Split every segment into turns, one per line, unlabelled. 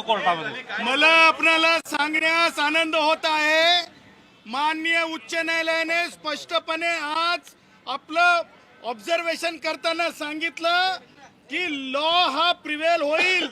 कोर्टामध्ये.
मला आपल्याला सांगण्यास आनंद होत आहे. माननीय उच्च न्यायालयाने स्पष्टपणे आज आपलं ऑब्झर्वेशन करताना सांगितलं की लॉ हा प्रिवेल होईल.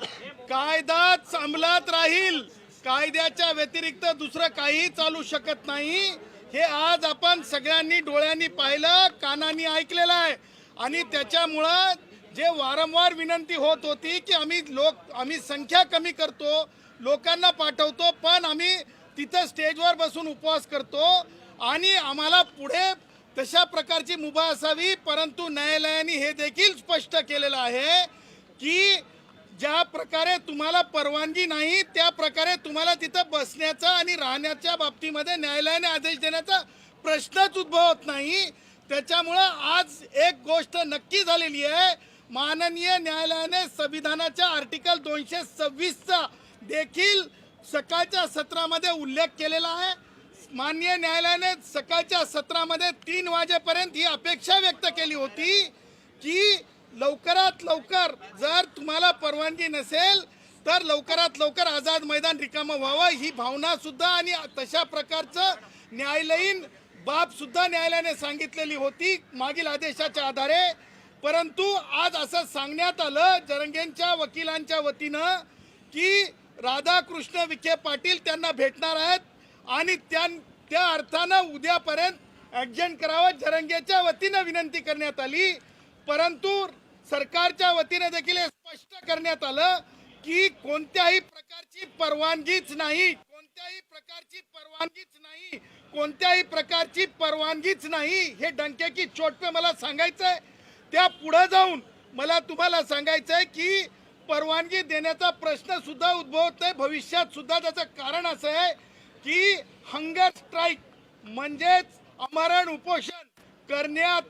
कायदाच अंमलात राहील. कायद्याच्या व्यतिरिक्त दुसरं काही चालू शकत नाही. हे आज आपण सगळ्यांनी डोळ्यांनी पाहिलं कानांनी ऐकलेलं आहे. आणि त्याच्यामुळं जे वारंवार विनंती होत होती की आम्ही लोक आम्ही संख्या कमी करतो लोकांना पाठवतो पण आम्ही तिथं स्टेजवर बसून उपवास करतो आणि आम्हाला पुढे तशा प्रकारची मुभा असावी परंतु न्यायालयाने हे देखील स्पष्ट केलेलं आहे की ज्या प्रकारे तुम्हाला परवानगी नाही त्या प्रकारे तुम्हाला तिथं बसण्याचा आणि राहण्याच्या बाबतीमध्ये न्यायालयाने आदेश देण्याचा प्रश्नच उद्भवत नाही. त्याच्यामुळं आज एक गोष्ट नक्की झालेली आहे माननीय न्यायालयाने संविधानाच्या आर्टिकल दोनशे सव्वीसचा देखील सकाळच्या सत्रामध्ये उल्लेख केलेला आहे. माननीय न्यायालयाने सकाळच्या सत्रामध्ये तीन वाजेपर्यंत ही अपेक्षा व्यक्त केली होती की लवकरात लवकर जर तुम्हाला परवानगी नसेल तर लवकरात लवकर आझाद मैदान रिकामं व्हावं ही भावना सुद्धा आणि तशा प्रकारचं न्यायालयीन बाबसुद्धा न्यायालयाने सांगितलेली होती मागील आदेशाच्या आधारे. परंतु आज असं सांगण्यात आलं जरंगेंच्या वकिलांच्या वतीनं की राधाकृष्ण विखे पाटील त्यांना भेटणार आहेत आणि त्या त्या अर्थानं उद्यापर्यंत ॲडजंट करावं जरंगेच्या वतीनं विनंती करण्यात आली. परंतु सरकारच्या वतीनं देखील हे स्पष्ट करण्यात आलं की कोणत्याही प्रकारची परवानगीच नाही कोणत्याही प्रकारची परवानगीच नाही कोणत्याही प्रकारची परवानगीच नाही हे डंके चोट पे मला सांगायचं आहे त्या पुढे जाऊन मला तुम्हाला सांगायचं आहे की परवानगी देण्याचा प्रश्न सुद्धा उद्भवत नाही भविष्यात सुद्धा त्याचं कारण असं आहे की हंगर स्ट्राईक म्हणजेच अमरण उपोषण करण्यात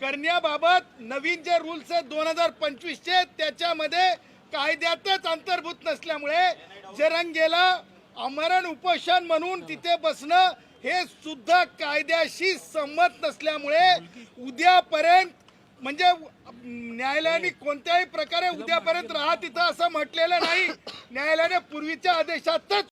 करण्याबाबत नवीन जे रूल्स आहेत दोन हजार पंचवीसचे त्याच्यामध्ये कायद्यातच अंतर्भूत नसल्यामुळे जरंगेला अमरण उपोषण म्हणून तिथे बसणं हे सुद्धा कायद्याशी संमत नसल्यामुळे उद्यापर्यंत म्हणजे न्यायालयाने कोणत्याही प्रकारे उद्यापर्यंत राहा तिथं असं म्हटलेलं नाही. न्यायालयाने पूर्वीच्या आदेशातच